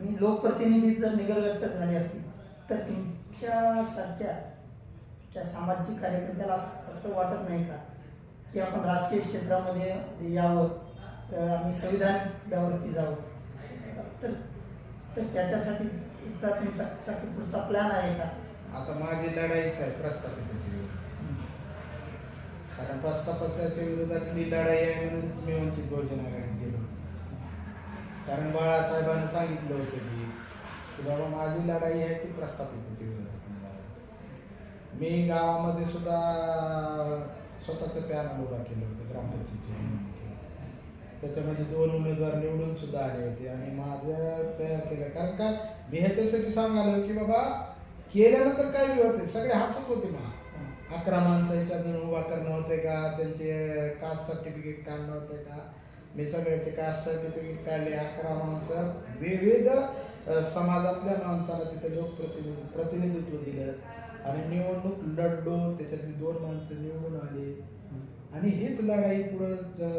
आणि लोकप्रतिनिधी जर निगरगट्ट झाले असतील तर तुमच्यासारख्या त्या सामाजिक कार्यकर्त्याला असं असं वाटत नाही का की आपण राजकीय क्षेत्रामध्ये यावं आम्ही संविधानावरती जावं? तर तर त्याच्यासाठी तुमचा पुढचा प्लॅन आहे का? आता माझी लढाईच आहे प्रस्थापिताची विरोधात. कारण प्रस्थापकाच्या विरोधातली लढाई आहे म्हणून मी वंचित बहुजन आघाडीत गेलो कारण बाळासाहेबांनी सांगितलं होतं की की बाबा माझी लढाई आहे ती प्रस्थापित होती लढाई मी गावामध्ये सुद्धा स्वतःचं पॅनल उभा केलं होतं ग्रामपंचायतीचे त्याच्यामध्ये दोन उमेदवार निवडून सुद्धा आले होते आणि माझं तयार केलं कारण का? मी ह्याच्यासाठी सांगालो की बाबा केल्यानंतर काय होते सगळे हसत होते मला. अकरा माणसं उभा करणं होते का? त्यांचे कास्ट सर्टिफिकेट काढणं होते का? मी सगळ्याचे कास्ट सर्टिफिकेट काढले अकरा माणसं विविध समाजातल्या माणसाला तिथे लोकप्रतिनिधी प्रतिनिधित्व दिलं. आणि निवडणूक लढलो त्याच्यातली दोन माणसं निवडून आली. आणि हीच लढाई पुढं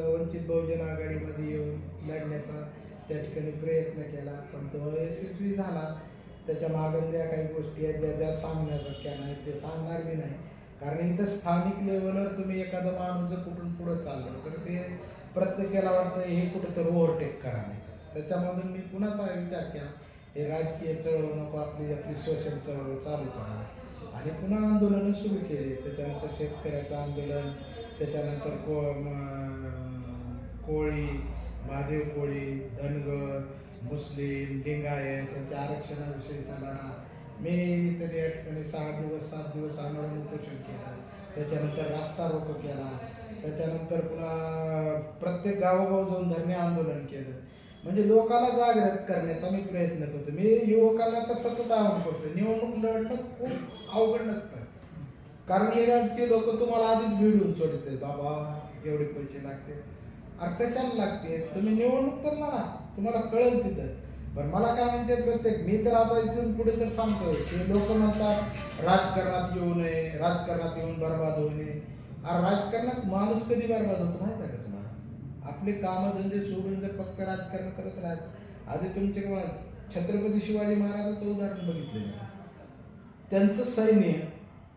वंचित बहुजन आघाडीमध्ये येऊन लढण्याचा त्या ठिकाणी प्रयत्न केला. पण तो यशस्वी झाला. त्याच्या मागल्या काही गोष्टी आहेत ज्या ज्या सांगण्यासारख्या नाहीत ते सांगणार बी नाही. कारण इथं स्थानिक लेवलवर तुम्ही एखादा माणूस कुठून पुढं चाललं तर ते प्रत्येकाला वाटतं हे कुठेतरी ओव्हरटेक करावे. त्याच्यामधून मी पुन्हा सारा विचार केला हे राजकीय चळवळ नको आपली आपली सोशल चळवळ चालू करावी आणि पुन्हा आंदोलनं सुरू केली. त्याच्यानंतर शेतकऱ्याचं आंदोलन त्याच्यानंतर को कोळी महादेव कोळी धनगर मुस्लिम लिंगायत त्यांच्या आरक्षणाविषयीचा लढा. मी तरी या ठिकाणी सहा दिवस सात दिवस आंदोलन उपोषण केला. त्याच्यानंतर रास्ता रोको केला. त्याच्यानंतर पुन्हा प्रत्येक गावोगाव जाऊन धरणे आंदोलन केलं. म्हणजे लोकांना जागृत करण्याचा मी प्रयत्न करतो. मी युवकांना तर सतत आवाहन करतो निवडणूक लढणं खूप अवघड नसतं. कारण हे राजकीय लोक तुम्हाला आधीच भिडून सोडते बाबा एवढे पैसे लागते. अरे कशाला लागते? तुम्ही निवडणूक तर म्हणा तुम्हाला कळेल तिथं. पण मला काय म्हणजे प्रत्येक मी तर आता इथून पुढे तर सांगतोय की लोक म्हणतात राजकारणात येऊ नये राजकारणात येऊन बर्बाद होऊ नये. राजकारणात माणूस कधी बरबाद होतो माहिती आहे का तुम्हाला? आपले कामधंदे सोडून जर फक्त राजकारण करत राहत आधी तुमचे किंवा छत्रपती शिवाजी महाराजाचं उदाहरण बघितलं त्यांचं सैन्य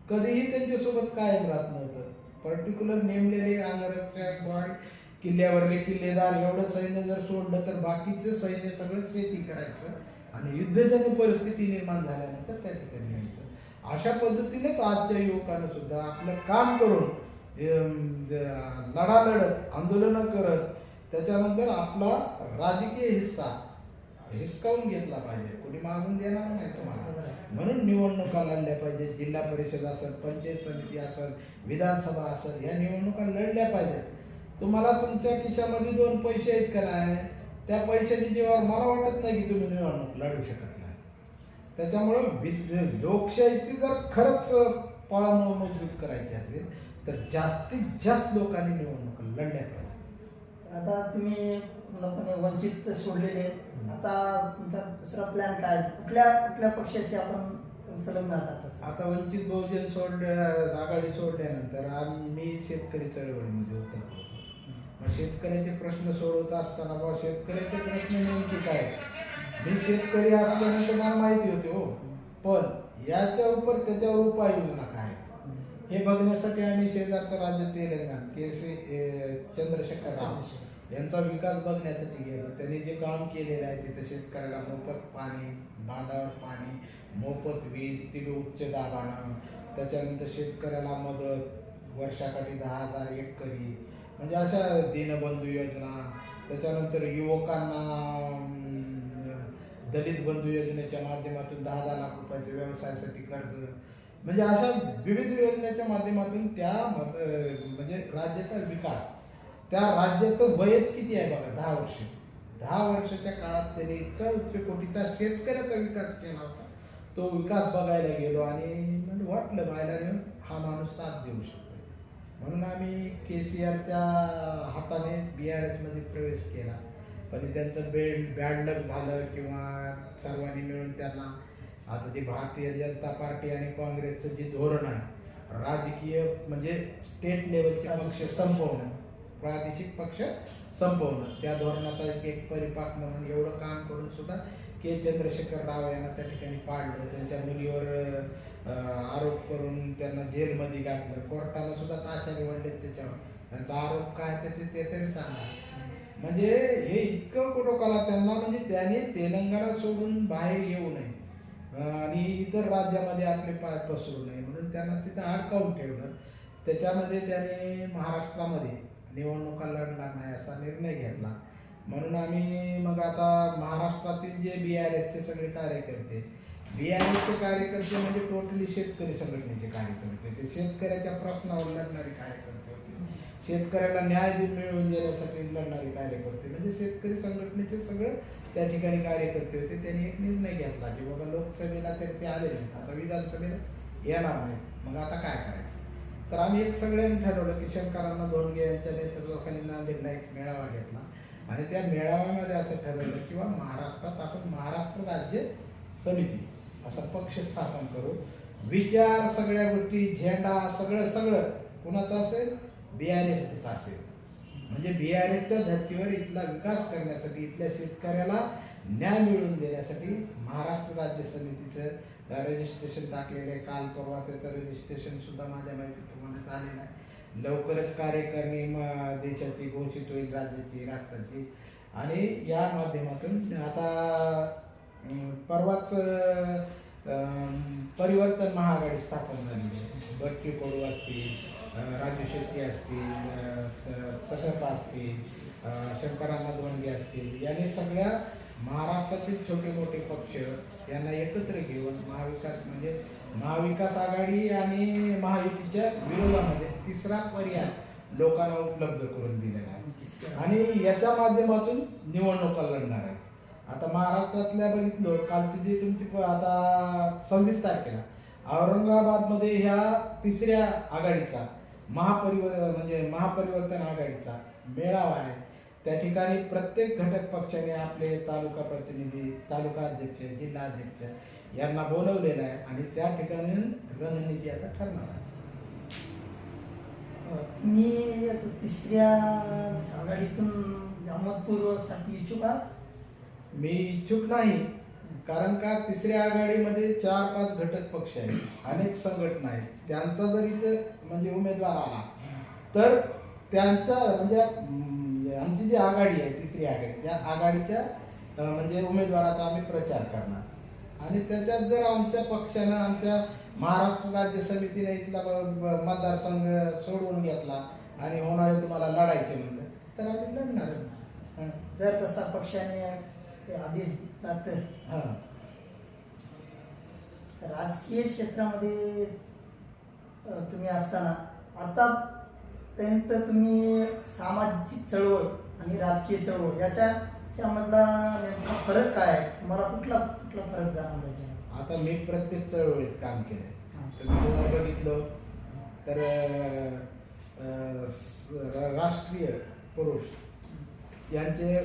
कधीही त्यांच्यासोबत कायम राहत नव्हतं. पर्टिक्युलर नेमलेले अंगरक्षक किल्ल्यावरले किल्लेदार एवढं सैन्य जर सोडलं तर बाकीचं सैन्य सगळं शेती करायचं आणि युद्धजन्य परिस्थिती निर्माण झाल्यानंतर त्या ठिकाणी यायचं. अशा पद्धतीनेच आजच्या युवकांना सुद्धा आपलं काम करून लढा लढत आंदोलनं करत त्याच्यानंतर आपला राजकीय हिस्सा हिसकावून घेतला पाहिजे. कोणी मागून देणार नाही तुम्हाला. म्हणून निवडणुका लढल्या पाहिजेत. जिल्हा परिषद असेल पंचायत समिती असेल विधानसभा असेल या निवडणुका लढल्या पाहिजेत. तुम्हाला तुमच्या खिशामध्ये दोन पैसे आहेत का नाही? त्या पैशाची जेव्हा मला वाटत नाही की तुम्ही निवडणूक लढू शकत नाही. त्याच्यामुळं वि- लोकशाहीची जर खरंच पळामुळ मजबूत करायची असेल तर जास्तीत जास्त लोकांनी निवडणुका लढल्या पाहिजे आता तुम्ही पूर्णपणे वंचित सोडलेले आता तुमचा दुसरा प्लॅन काय? कुठल्या कुठल्या पक्षाशी आपण संलग्न आहात तसं? आता वंचित बहुजन सोडल्या आघाडी सोडल्यानंतर आम्ही मी शेतकरी चळवळीमध्ये होतो. शेतकऱ्याचे प्रश्न सोडवत असताना बाबा शेतकऱ्याचे प्रश्न नेमके काय मी शेतकरी असल्यानंतर मला माहिती होते हो. पण याच्या उपर त्याच्यावर उपाययोजना काय हे बघण्यासाठी आम्ही शेजारचं राज्य तेलंगणा के सी चंद्रशेखर राव. यांचा विकास बघण्यासाठी गेलो. त्यांनी जे काम केलेलं आहे तिथे शेतकऱ्याला मोफत पाणी बांधावर पाणी मोफत वीज ती उच्च दाबानं त्याच्यानंतर शेतकऱ्याला मदत वर्षाकाठी दहा हजार एकरी म्हणजे अशा दीनबंधू योजना त्याच्यानंतर युवकांना दलित बंधू योजनेच्या माध्यमातून दहा दहा लाख रुपयाचे व्यवसायासाठी कर्ज म्हणजे अशा विविध योजनेच्या माध्यमातून त्या मत म्हणजे राज्याचा विकास त्या राज्याचं वयच किती आहे बघा दहा वर्ष. दहा वर्षाच्या काळात त्याने इतका उच्च कोटीचा शेतकऱ्याचा विकास केला होता. तो विकास बघायला गेलो आणि म्हणजे वाटलं बायला मिळून हा माणूस साथ देऊ शकतो म्हणून आम्ही के सी आरच्या हाताने बी आर एसमध्ये प्रवेश केला. पण त्यांचं बेड बॅड लक झालं किंवा सर्वांनी मिळून त्यांना आता ती भारतीय जनता पार्टी आणि काँग्रेसचं जे धोरण आहे राजकीय म्हणजे स्टेट लेवलचे पक्ष संपवणं. प्रादेशिक पक्ष संपवणं. त्या धोरणाचा एक एक परिपाक म्हणून एवढं काम करून सुद्धा के. चंद्रशेखर राव यांना त्या ठिकाणी पाडलं. त्यांच्या मुलीवर आरोप करून त्यांना जेलमध्ये घातलं. कोर्टाला सुद्धा ताशा निवडले त्याच्यावर. त्यांचा आरोप काय त्याचे ते तरी सांगा म्हणजे हे इतकं कुटोकाला त्यांना म्हणजे त्याने तेलंगणा सोडून बाहेर येऊ नये. आणि इतर राज्यामध्ये आपले पाय पसरू नये म्हणून त्यांना तिथं अडकावून ठेवलं. त्याच्यामध्ये त्याने महाराष्ट्रामध्ये निवडणुका लढणार नाही असा निर्णय घेतला. म्हणून आम्ही मग आता महाराष्ट्रातील जे बी आर एसचे सगळे कार्यकर्ते बी आर एसचे कार्यकर्ते म्हणजे टोटली शेतकरी संघटनेचे कार्यकर्ते. ते शेतकऱ्याच्या प्रश्नावर लढणारे कार्यकर्ते. शेतकऱ्याला न्याय दे- मिळवून देण्यासाठी लढणारे कार्यकर्ते. म्हणजे शेतकरी संघटनेचे सगळं त्या ठिकाणी कार्यकर्ते होते. त्यांनी एक निर्णय घेतला की बाबा लोकसभेला तर ते आले नाहीत. आता विधानसभेला येणार नाही मग आता काय करायचं? तर आम्ही एक सगळ्यांनी ठरवलं की शंकरांना धोंडगे यांच्या नेतृत्वाखाली नांदेडला एक मेळावा घेतला. आणि त्या मेळाव्यामध्ये असं ठरवलं किंवा महाराष्ट्रात आपण महाराष्ट्र राज्य समिती असा पक्ष स्थापन करू. विचार सगळ्या गोष्टी झेंडा सगळं सगळं कुणाचं असेल? बी आर एसच असेल म्हणजे बी आर एसच्या धर्तीवर इथला विकास करण्यासाठी इथल्या शेतकऱ्याला न्याय मिळवून देण्यासाठी महाराष्ट्र राज्य समितीचं रजिस्ट्रेशन टाकलेलं आहे. काल परवा त्याचं रजिस्ट्रेशन सुद्धा माझ्या माहितीप्रमाणे झालेलं आहे. लवकरच कार्यकारिणी म- देशाची घोषित होईल राज्याची राष्ट्राची. आणि या माध्यमातून आता परवाच परिवर्तन महाआघाडी स्थापन झालेली आहे. बच्चू कडू असतील राजू शेट्टी असतील चषता असतील शंकरांना दोंडगे असतील यांनी सगळ्या महाराष्ट्रातील छोटे मोठे पक्ष यांना एकत्र घेऊन महाविकास म्हणजे महाविकास आघाडी आणि महायुतीच्या विरोधामध्ये तिसरा पर्याय लोकांना उपलब्ध करून दिलेला आहे. आणि याच्या माध्यमातून निवडणुका लढणार आहे आता महाराष्ट्रातल्या बघितलं कालची जी तुमची प- आता सव्वीस तारखेला औरंगाबादमध्ये ह्या तिसऱ्या आघाडीचा महापरिवर्तन म्हणजे महापरिवर्तन आघाडीचा मेळावा आहे. त्या ठिकाणी प्रत्येक घटक पक्षाने आपले तालुका प्रतिनिधी तालुका अध्यक्ष जिल्हा अध्यक्ष यांना बोलवलेलं आहे आणि त्या ठिकाणी रणनीती आता ठरणार आहे. तुम्ही तिसऱ्या आघाडीतून अहमदपूरसाठी इच्छुक आहात? मी इच्छुक नाही कारण का तिसऱ्या आघाडीमध्ये चार पाच घटक पक्ष आहेत अनेक संघटना आहेत. त्यांचा जर इथं म्हणजे उमेदवार आला. तर त्यांच्या म्हणजे आमची जी आघाडी आहे तिसरी आघाडी त्या आघाडीच्या म्हणजे उमेदवाराचा आम्ही प्रचार करणार. आणि त्याच्यात जर आमच्या पक्षानं आमच्या महाराष्ट्र राज्य समितीने इथला मतदारसंघ सोडवून घेतला आणि होणारे तुम्हाला लढायचे म्हणलं तर आम्ही लढणारच. जर तसा पक्षाने आदेश दिला तर? हां. राजकीय क्षेत्रामध्ये तुम्ही असताना आतापर्यंत तुम्ही सामाजिक चळवळ आणि राजकीय चळवळ याच्या मधला नेमका फरक काय आहे तुम्हाला कुठला कुठला फरक जाणवला याच्यामध्ये? आता मी प्रत्येक चळवळीत काम केलंय हा. तुम्ही जर बघितलं तर राष्ट्रीय पुरुष यांचे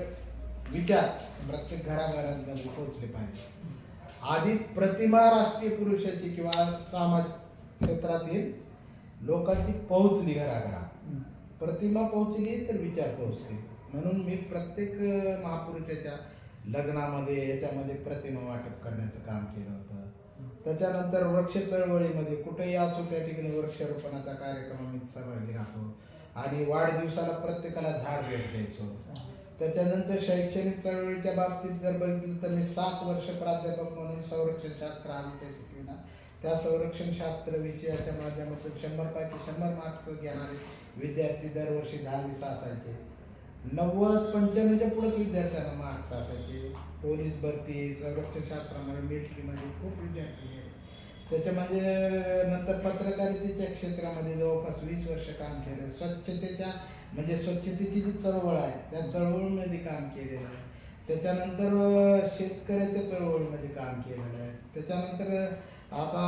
विचार प्रत्येक घराघरांमध्ये पोहोचले पाहिजे आधी प्रतिमा राष्ट्रीय पुरुषाची किंवा समाज क्षेत्रातील लोकांची पोहोचली घराघरात. हम्म. प्रतिमा पोहोचली तर विचार पोहोचते म्हणून मी प्रत्येक महापुरुषाच्या लग्नामध्ये याच्यामध्ये प्रतिमा वाटप करण्याचं काम केलं होतं. त्याच्यानंतर वृक्ष चळवळीमध्ये कुठेही असो त्या ठिकाणी वृक्षारोपणाचा कार्यक्रम आम्ही सहभागी राहतो. आणि वाढदिवसाला प्रत्येकाला झाड भेट द्यायचो. त्याच्यानंतर शैक्षणिक चळवळीच्या बाबतीत जर बघितलं तर मी सात वर्ष प्राध्यापक म्हणून संरक्षण शास्त्र आम्ही ठिकाणी त्या संरक्षण शास्त्र विषयाच्या माध्यमातून शंभर पैकी शंभर मार्क्स घेणारे विद्यार्थी दरवर्षी दहावीस असायचे. नव्वद पंच्याण्णवच्या पुढेच विद्यार्थ्यांना मार्क्स असायचे. पोलीस भरती संरक्षण शास्त्रामध्ये मिलिटरीमध्ये खूप विद्यार्थी गेले. त्याच्यामध्ये म्हणजे नंतर पत्रकारितेच्या क्षेत्रामध्ये जवळपास वीस वर्ष काम केलं. स्वच्छतेच्या म्हणजे स्वच्छतेची जी चळवळ आहे त्या चळवळीमध्ये काम केलेलं आहे. त्याच्यानंतर शेतकऱ्याच्या चळवळीमध्ये काम केलेलं आहे. त्याच्यानंतर आता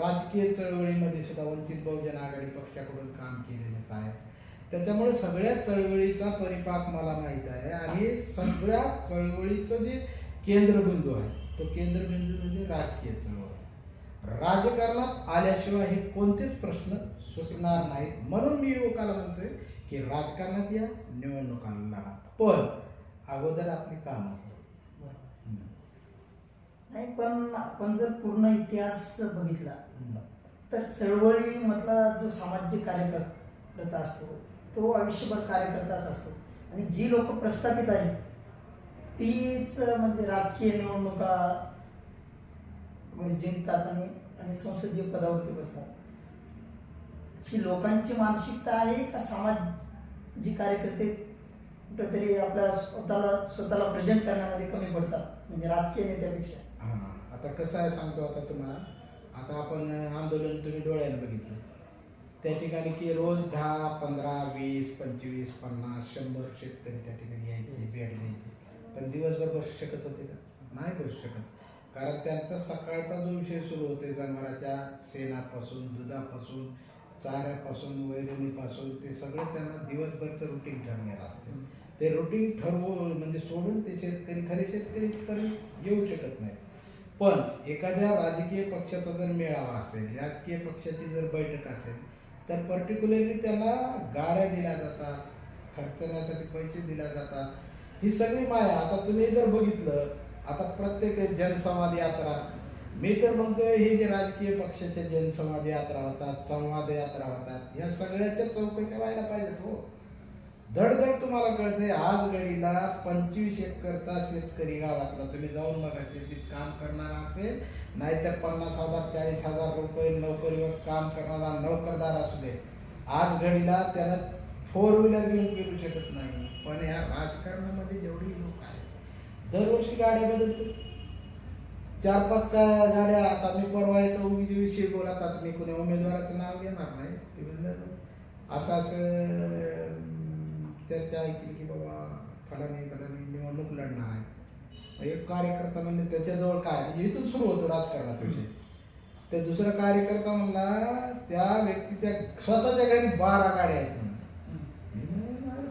राजकीय चळवळीमध्ये सुद्धा वंचित बहुजन आघाडी पक्षाकडून काम केलेलंच आहे. त्याच्यामुळे सगळ्या चळवळीचा परिपाक मला माहीत आहे आणि सगळ्या चळवळीचं जे केंद्रबिंदू आहे तो केंद्रबिंदू म्हणजे राजकीय चळवळ आहे. राजकारणात आल्याशिवाय हे कोणतेच प्रश्न सुटणार नाहीत. म्हणून मी युवकाला म्हणतोय की राजकारणात या निवडणुकाला लढा पण अगोदर आपली कामं. नाही पण आपण जर पूर्ण इतिहास बघितला तर चळवळी मधला जो सामाजिक कार्यकर्ता असतो तो आयुष्यभर कार्यकर्ताच असतो. आणि जी लोक प्रस्थापित आहेत तीच म्हणजे राजकीय निवडणुका जिंकतात आणि आणि संसदीय पदावरती बसतात. ही लोकांची मानसिकता आहे का सामाजिक कार्यकर्ते कुठेतरी आपल्या स्वतःला स्वतःला प्रेझेंट करण्यामध्ये कमी पडतात म्हणजे राजकीय नेत्यापेक्षा? हां. आता कसं आहे सांगतो आता तुम्हाला. आता आपण आंदोलन तुम्ही डोळ्याने बघितलं. त्या ठिकाणी की रोज दहा पंधरा वीस पंचवीस पन्नास शंभर शेतकरी त्या ठिकाणी यायचे भेट द्यायचे. पण दिवसभर बसू शकत होते का? नाही बसू शकत. कारण त्यांचा सकाळचा जो विषय सुरू होते जनावराच्या शेणापासून दुधापासून चाऱ्यापासून वैरणीपासून ते सगळं त्यांना दिवसभरचं रुटीन ठरलेलं असते. ते रुटीन ठरवून म्हणजे सोडून ते शेतकरी खरे शेतकरी येऊ शकत नाही पण एखाद्या राजकीय पक्षाचा जर मेळावा असेल राजकीय पक्षाची जर बैठक असेल तर पर्टिक्युलरली त्याला गाड्या दिल्या जातात खर्चण्यासाठी पैसे दिल्या जातात. ही सगळी माया आता तुम्ही जर बघितलं आता प्रत्येक जनसंवाद यात्रा मी तर म्हणतोय हे जे राजकीय पक्षाच्या जनसंवाद यात्रा होतात संवाद यात्रा होतात ह्या सगळ्याच्या चौकशा व्हायला पाहिजेत हो. धडधड तुम्हाला कळते आज घडीला पंचवीस एकरचा शेतकरी गावातला. तुम्ही जाऊन बघा शेतीत काम करणारा असेल नाहीतर पन्नास हजार चाळीस हजार रुपये नोकरीवर काम करणारा नोकरदार असू दे. आज घडीला त्याला फोर व्हीलर घेऊन फिरू शकत नाही. पण या राजकारणामध्ये जेवढी लोक आहेत दरवर्षी गाड्या बदलतो. चार पाच काय गाड्या आता मी परवा येतो उगीच्या विषयी बोलत आता मी कोणी उमेदवाराचं नाव घेणार नाही. ते म्हणलं, असं असं चर्चा ऐकली की बाबा फलाने फलाने निवडणूक लढणार आहे. एक कार्यकर्ता म्हणजे त्याच्याजवळ काय? म्हणजे इथून सुरू होतो राजकारणात विषय. ते दुसरा कार्यकर्ता म्हणला त्या व्यक्तीच्या स्वतःच्या घरी बारा गाड्या आहेत म्हणून.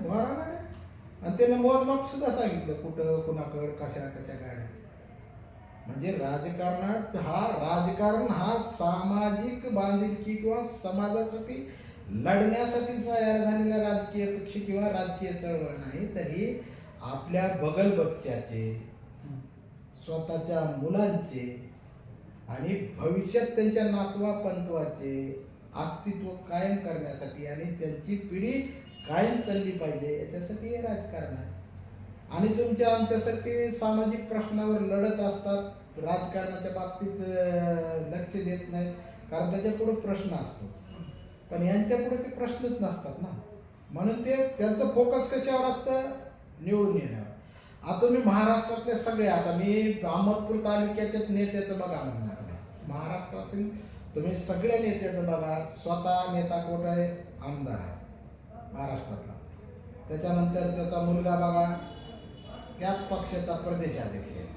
बारा गाड्या? आणि त्याने मोजमाप सुद्धा सांगितलं कुठं कुणाकडं कशा कशा गाड्या म्हणजे राजकारणात हा राजकारण हा सामाजिक बांधिलकी किंवा समाजासाठी लढण्यासाठी तयार झालेला राजकीय पक्ष किंवा राजकीय चळवळ नाही तर ही आपल्या बगल बच्च्याचे स्वतःच्या मुलांचे आणि भविष्यात त्यांच्या नातवा पंतवाचे अस्तित्व कायम करण्यासाठी आणि त्यांची पिढी कायम चालली पाहिजे याच्यासाठी हे राजकारण आहे. आणि तुमच्या आमच्यासारखे सामाजिक प्रश्नावर लढत असतात राजकारणाच्या बाबतीत लक्ष देत नाही कारण त्याच्या पुढे प्रश्न असतो. पण यांच्या पुढे ते प्रश्नच नसतात ना. म्हणून ते त्यांचं फोकस कशावर असतं? निवडून येण्यावर. आता तुम्ही महाराष्ट्रातले सगळे आता मी अहमदपूर तालुक्याच्याच नेत्याचं बघा म्हणणार नाही महाराष्ट्रातील तुम्ही सगळ्या नेत्याचं बघा. स्वतः नेता कोट आहे आमदार आहे. महाराष्ट्रातला. त्याच्यानंतर त्याचा मुलगा बघा. त्याच पक्षाचा प्रदेशाध्यक्ष आहे.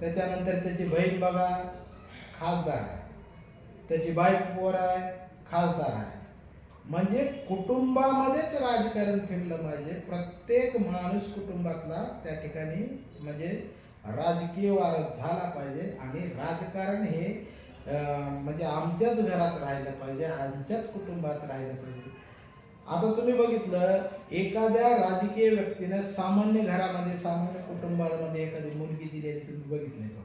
त्याच्यानंतर त्याची बहीण बघा. खासदार आहे. त्याची बाईक पोर आहे. खासदार आहे. म्हणजे कुटुंबामध्येच राजकारण फिरलं पाहिजे. प्रत्येक माणूस कुटुंबातला त्या ठिकाणी म्हणजे राजकीय वारस झाला पाहिजे. आणि राजकारण हे म्हणजे आमच्याच घरात राहिलं पाहिजे. आमच्याच कुटुंबात राहिलं पाहिजे. आता तुम्ही बघितलं एखाद्या राजकीय व्यक्तीने सामान्य घरामध्ये सामान्य कुटुंबामध्ये एखादी मुलगी दिलेली तुम्ही बघितले का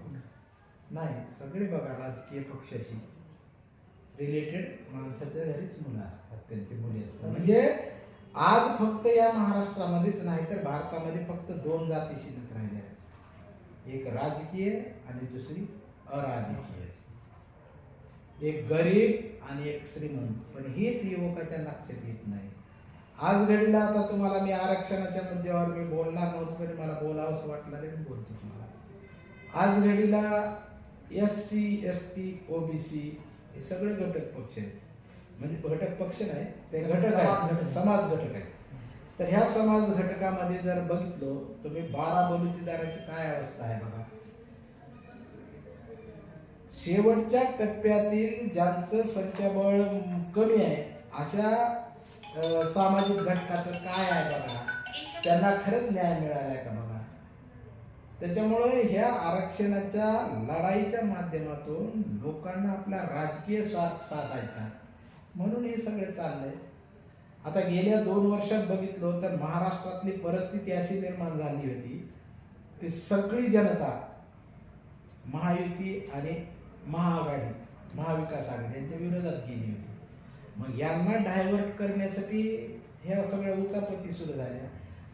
नाही. सगळे बघा राजकीय पक्षाशी. रिलेटेड माणसाच्या घरीच मुलं असतात त्यांची मुली असतात. म्हणजे आज फक्त या महाराष्ट्रामध्येच नाही तर भारतामध्ये फक्त दोन जाती शिल्लक राहिल्या आहेत. एक राजकीय आणि दुसरी अराजकीय. एक गरीब आणि एक श्रीमंत. पण हेच युवकाच्या लक्षात येत नाही. आज घडीला आता तुम्हाला मी आरक्षणाच्या मुद्द्यावर मी बोलणार नव्हतो तरी मला बोलावंसं वाटलं रे मी बोलतो तुम्हाला. आज घडीला S C S T OBC हे सगळे घटक पक्ष आहेत. म्हणजे घटक पक्ष नाही ते घटक समाज आहेत. घटक. समाज घटक आहेत. तर ह्या समाज घटकामध्ये जर बघितलो तुम्ही बारा बलुतेदाराची काय अवस्था आहे बघा? शेवटच्या टप्प्यातील ज्यांचं संख्याबळ कमी आहे अशा सामाजिक घटकाचं काय आहे बघा? त्यांना खरंच न्याय मिळालाय का बघा त्याच्यामुळे ह्या आरक्षणाच्या लढाईच्या माध्यमातून लोकांना आपला राजकीय स्वाद साधायचा. म्हणून हे सगळे चाललंय. आता गेल्या दोन वर्षात बघितलं तर महाराष्ट्रातली परिस्थिती अशी निर्माण झाली होती की सगळी जनता महायुती आणि महाआघाडी महाविकास आघाडी यांच्या विरोधात गेली होती. मग यांना डायव्हर्ट करण्यासाठी ह्या सगळ्या उचापती सुरू झाल्या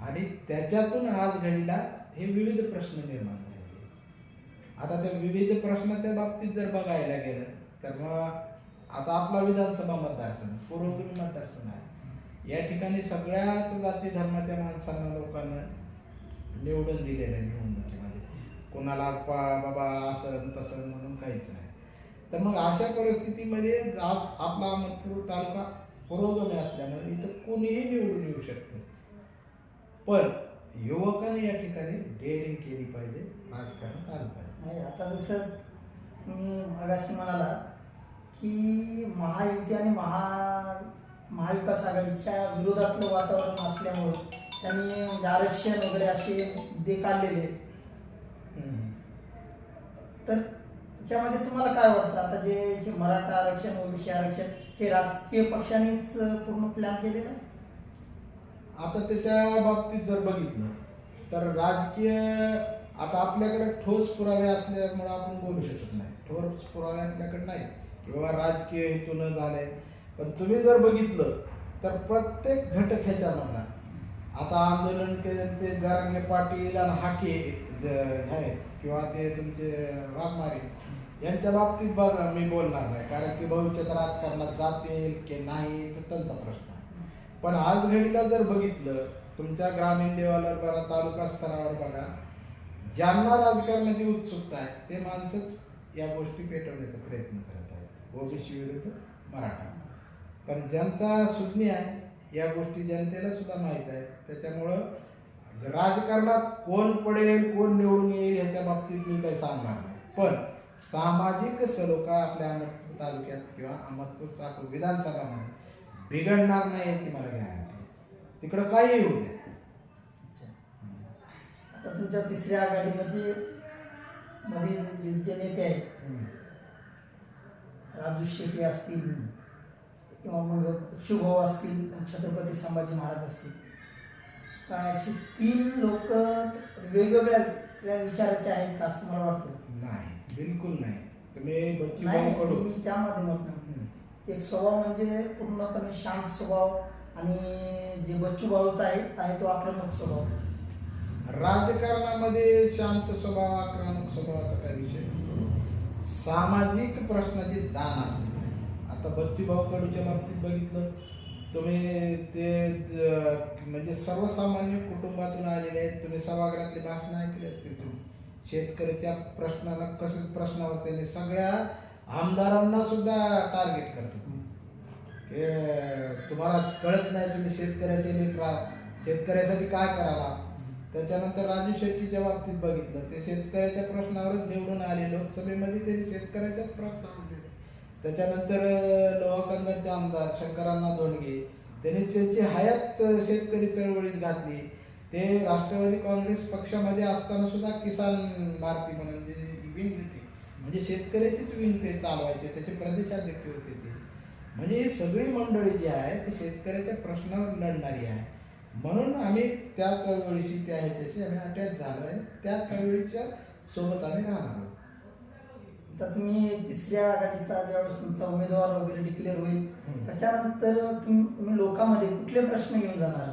आणि त्याच्यातून आज घडीला हे विविध प्रश्न निर्माण झाले आता त्या विविध प्रश्नाच्या बाबतीत जर बघायला गेलं तर मग आता आपला विधानसभा मतदारसंघ पूर्वपूर्वी मतदारसंघ आहे. या ठिकाणी सगळ्याच जाती धर्माच्या माणसांना लोकांना निवडून दिलेलं आहे निवडणुकीमध्ये. कोणाला पा- बाबा असं तसं म्हणून काहीच नाही. तर मग अशा परिस्थितीमध्ये आज आपला अहमदपूर तालुका पुरोगमी असल्यामुळे इथं कोणीही निवडून येऊ शकतं. पण युवकांनी या ठिकाणी डेअरिंग केली पाहिजे राजकारणात आलं पाहिजे. नाही आता जसं तुम्ही मगाशी म्हणाला की महायुती आणि महा महाविकास आघाडीच्या विरोधातलं वातावरण असल्यामुळं त्यांनी म्हणजे आरक्षण वगैरे असे मुद्दे काढलेले. तर त्याच्यामध्ये तुम्हाला काय वाटतं? आता जे जे मराठा आरक्षण ओबीसी आरक्षण हे राजकीय पक्षांनीच पूर्ण प्लॅन केलेलं आहे? आता त्याच्या बाबतीत जर बघितलं तर राजकीय आता आपल्याकडे ठोस पुरावे असल्यामुळे आपण बोलू शकत नाही. ठोस पुरावे आपल्याकडे नाही. किंवा बाबा राजकीय हेतून झाले. पण तुम्ही जर बघितलं तर प्रत्येक घटक ह्याच्यामधला आता आंदोलन केले ते जरांगे पाटील आणि हाके आहेत किंवा ते तुमचे वाघमारे यांच्या बाबतीत बघ मी बोलणार नाही. कारण की भविष्यात राजकारणात जातील की नाही तर त्यांचा प्रश्न आहे. पण आज घडीला जर बघितलं तुमच्या ग्रामीण लेवलवर बघा तालुका स्तरावर बघा ज्यांना राजकारणाची उत्सुकता आहे ते माणसंच या गोष्टी पेटवण्याचा प्रयत्न करत आहेत. ओबीसी विरुद्ध मराठा. पण जनता सुज्ञ आहे या गोष्टी जनतेला सुद्धा माहीत आहे त्याच्यामुळं राजकारणात कोण पडेल कोण निवडून येईल याच्या बाबतीत मी काही सांगणार नाही. पण सामाजिक सलोखा आपल्या अहमदपूर तालुक्यात किंवा अहमदपूर चाकूर विधानसभामध्ये बिघडणार नाही याची मला गॅरंटी तिकडं काही होऊ दे. आता तुमच्या तिसऱ्या आघाडीमध्ये मध्ये जे- नेते आहेत राजू शेट्टी असतील किंवा मग शुभव असतील छत्रपती संभाजी महाराज असतील. काय असे तीन लोक वेगवेगळ्या वेगळ्या विचाराचे आहेत का असं मला वाटतं? नाही बिलकुल नाही. तुम्ही त्यामध्ये मत नाही एक स्वभाव म्हणजे पूर्णपणे शांत स्वभाव आणि जे बच्चू भाऊचा आहे आहे तो आक्रमक स्वभाव. राजकारणामध्ये शांत स्वभाव आक्रमक स्वभावाचा काही विषय सामाजिक प्रश्नाची जाण असते. आता बच्चू भाऊ कडूच्या बाबतीत बघितलं तुम्ही ते म्हणजे सर्वसामान्य कुटुंबातून आलेले आहेत तुम्ही सभागृहातले भाषण ऐकले असतील तुम्ही. शेतकऱ्याच्या प्रश्नाला कसं प्रश्नावर त्यांनी सगळ्या आमदारांना सुद्धा टार्गेट करतात. तुम्हाला कळत नाही तुम्ही शेतकऱ्याचे लेकरा शेतकऱ्यासाठी काय कराला त्याच्यानंतर राजू शेट्टीच्या बाबतीत बघितलं ते शेतकऱ्याच्या प्रश्नावरच निवडून आले लोकसभेमध्ये त्यांनी शेतकऱ्याच्याच प्रश्नावर दिले त्याच्यानंतर लोहाकंदाचे आमदार शंकरांना दोंडगे त्यांनी त्यांची हयात शेतकरी चळवळीत घातली. ते राष्ट्रवादी काँग्रेस पक्षामध्ये असताना सुद्धा किसान भारती म्हणून जे विंग म्हणजे शेतकऱ्याचीच विंग ते चालवायचे त्याचे प्रदेशाध्यक्ष होते ते. म्हणजे ही सगळी मंडळी जी आहे ती शेतकऱ्याच्या प्रश्नावर लढणारी आहे. म्हणून आम्ही त्या चळवळीशी त्या ह्याच्याशी आम्ही अटॅच झालो आहे त्या चळवळीच्या सोबत आम्ही राहणार आहोत. तर तुम्ही तिसऱ्या आघाडीचा ज्यावेळेस तुमचा उमेदवार वगैरे डिक्लेअर होईल. त्याच्यानंतर तुम्ही लोकांमध्ये कुठले प्रश्न घेऊन जाणार?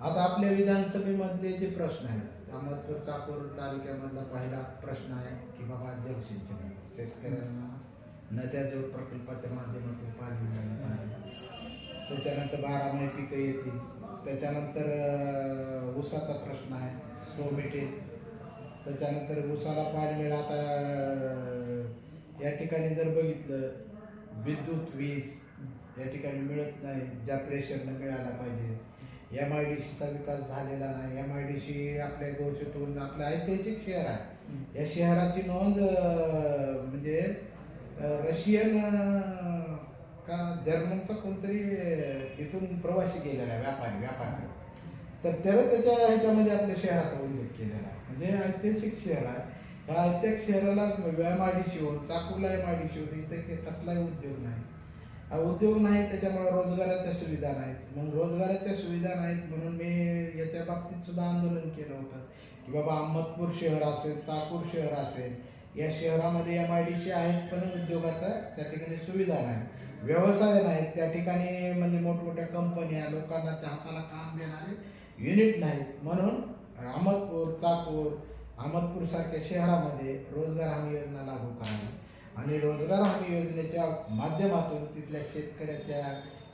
आता आपल्या विधानसभेमधले जे प्रश्न आहेत अहमदपूर चाकूर तालुक्यामधला पहिला प्रश्न आहे की बाबा जलसिंचन शेतकऱ्यांना नद्या जोड प्रकल्पाच्या माध्यमातून पाणी मिळालं पाहिजे. त्याच्यानंतर बारामाही पिकं येतील. त्याच्यानंतर ऊसाचा प्रश्न आहे तो मिटेल त्याच्यानंतर ऊसाला पाणी मिळेल. आता या ठिकाणी जर बघितलं विद्युत वीज या ठिकाणी मिळत नाही. ज्या प्रेशरनं मिळाला पाहिजे. एम आय डी सीचा विकास झालेला नाही. एम आय डी सी आपल्या गोष्टीतून आपलं ऐतिहासिक शहर आहे. या शहराची नोंद म्हणजे रशियन का जर्मनचा कोणतरी इथून प्रवासी गेलेला आहे व्यापारी व्यापारी. तर त्याला त्याच्या ह्याच्यामध्ये आपल्या शहराचा उल्लेख केलेला आहे. म्हणजे ऐतिहासिक शहर आहे. ह्या ऐतिहासिक शहराला एम आय डी सी होऊन चाकूरला एम आय डी सी होते इथे कसलाही उद्योग नाही. उद्योग नाही त्याच्यामुळे रोजगाराच्या सुविधा नाहीत. मग रोजगाराच्या सुविधा नाहीत म्हणून मी याच्या बाबतीत सुद्धा आंदोलन केलं होतं. की बाबा अहमदपूर शहर असेल चाकूर शहर असेल या शहरामध्ये एम आय डी सी आहेत पण उद्योगाचा त्या ठिकाणी सुविधा नाही. व्यवसाय नाहीत. त्या ठिकाणी म्हणजे मोठमोठ्या कंपन्या लोकांना हाताला काम देणारे युनिट नाहीत. म्हणून अहमदपूर चाकूर अहमदपूर सारख्या शहरामध्ये रोजगार हमी योजना लागू करावी. आणि रोजगार हमी योजनेच्या माध्यमातून तिथल्या शेतकऱ्याच्या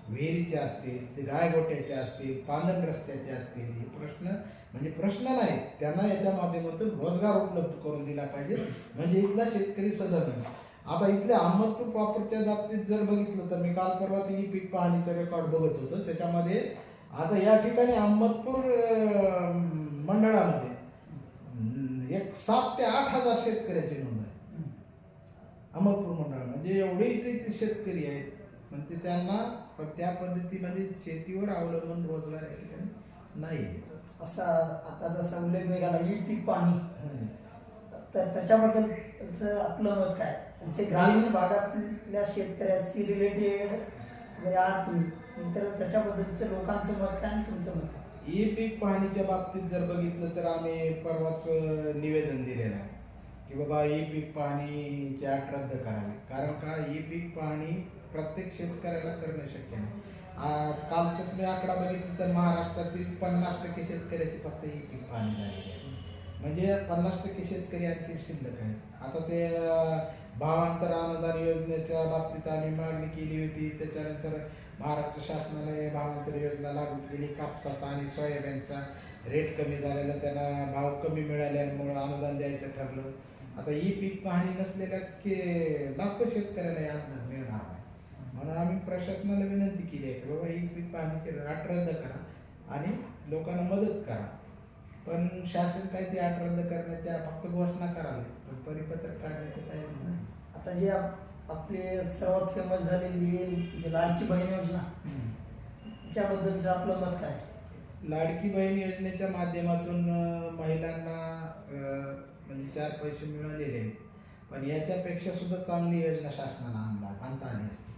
विहिरीच्या असतील ते गायगोट्याच्या असतील पांदन रस्त्याचे असतील हे प्रश्न म्हणजे प्रश्न नाही त्यांना याच्या माध्यमातून रोजगार उपलब्ध करून दिला पाहिजे. म्हणजे इथला शेतकरी सदन आता इथल्या अहमदपूर पापडच्या बाबतीत जर बघितलं तर मी काल परवा ती पीक पाहणीचा रेकॉर्ड बघत होतो. त्याच्यामध्ये आता या ठिकाणी अहमदपूर मंडळामध्ये एक सात ते आठ हजार शेतकऱ्याची अहमदपूर मंडळ. म्हणजे एवढे इथे इथे शेतकरी आहेत. म्हणजे त्यांना त्या पद्धतीमध्ये शेतीवर अवलंबून रोजगार नाही. असा आता जसा उल्लेख निघाला ई पीक पाणी. तर त्याच्याबद्दलचं आपलं मत काय? जे ग्रामीण भागातल्या शेतकऱ्याशी रिलेटेड वगैरे आहात तुम्ही तर त्याच्याबद्दलचं लोकांचं मत काय आणि तुमचं मत काय? ई पीक पाहणीच्या बाबतीत जर बघितलं तर आम्ही परवाच निवेदन दिलेलं आहे. की बाबा ही पीक पाहणीची अट रद्द करावी. कारण का? ही पीक पाहणी प्रत्येक शेतकऱ्याला करणं शक्य नाही. कालचाच मी आकडा बघितला तर महाराष्ट्रातील पन्नास टक्के शेतकऱ्याची फक्त ही पीक पाहणी झालेली आहे. म्हणजे पन्नास टक्के शेतकरी आणखी शिल्लक आहेत. आता ते भावांतर अनुदान योजनेच्या बाबतीत आम्ही मागणी केली होती. त्याच्यानंतर महाराष्ट्र शासनाने भावांतर योजना लागू केली. कापसाचा आणि सोयाबीनचा रेट कमी झालेला. त्यांना भाव कमी मिळाल्यामुळं अनुदान द्यायचं ठरलं. आता ही पीक पाहणी नसलेल्या की लाखो शेतकऱ्याला हे अनुदान मिळणार नाही. म्हणून आम्ही प्रशासनाला विनंती केली आहे की बाबा ही पीक पाहणीची अट रद्द करा आणि लोकांना मदत करा. पण शासन काय ती अट रद्द करण्याच्या फक्त घोषणा करावी पण परिपत्रक काढण्याची तयारी नाही. आता जे आप- आपले सर्वात फेमस झालेली जे लाडकी बहीण योजना त्याबद्दलचं आपलं मत काय? लाडकी बहीण योजनेच्या माध्यमातून अं, महिलांना पण म्हणजे चार पैसे मिळालेले आहेत. पण याच्यापेक्षा सुद्धा चांगली योजना शासनानं आणला आणता आली असती.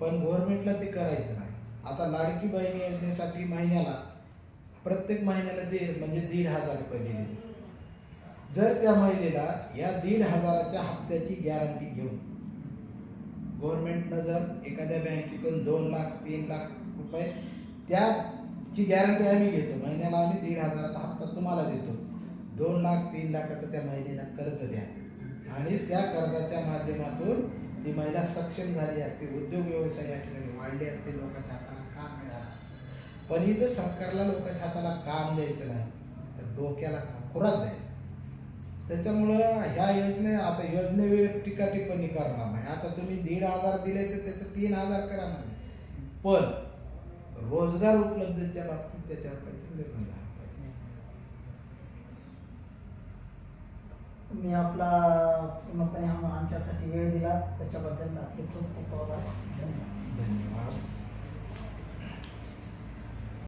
पण गव्हर्नमेंटला ते करायचं नाही. आता लाडकी बहिणी योजनेसाठी महिन्याला प्रत्येक महिन्याला दे म्हणजे दीड हजार रुपये दिलेले जर त्या महिलेला या दीड हजाराच्या हप्त्याची गॅरंटी घेऊन गव्हर्नमेंटनं जर एखाद्या बँकेकडून दोन लाख तीन लाख रुपये त्याची गॅरंटी आम्ही घेतो. महिन्याला आम्ही दीड हजाराचा हप्ता तुम्हाला देतो. दोन लाख तीन लाखाचं त्या महिलेला कर्ज द्या. आणि त्या कर्जाच्या माध्यमातून ती महिला सक्षम झाली असते उद्योग व्यवसाय या ठिकाणी वाढले असते लोकांच्या हाताला काम मिळालं असतं. पण इथं सरकारला लोकांच्या हाताला काम द्यायचं नाही तर डोक्याला काम खुराक द्यायचं? त्याच्यामुळं ह्या योजने आता योजनेवर टीका टिप्पणी करणार नाही. आता तुम्ही दीड हजार दिले तर त्याचं तीन हजार करा नाही पण रोजगार उपलब्धतेच्या बाबतीत त्याच्यावर काहीतरी निर्णय झाला पाहिजे मी आपला पूर्णपणे आम- आमच्यासाठी वेळ दिला. त्याच्याबद्दल आपले खूप खूप आभार. धन्यवाद. धन्यवाद.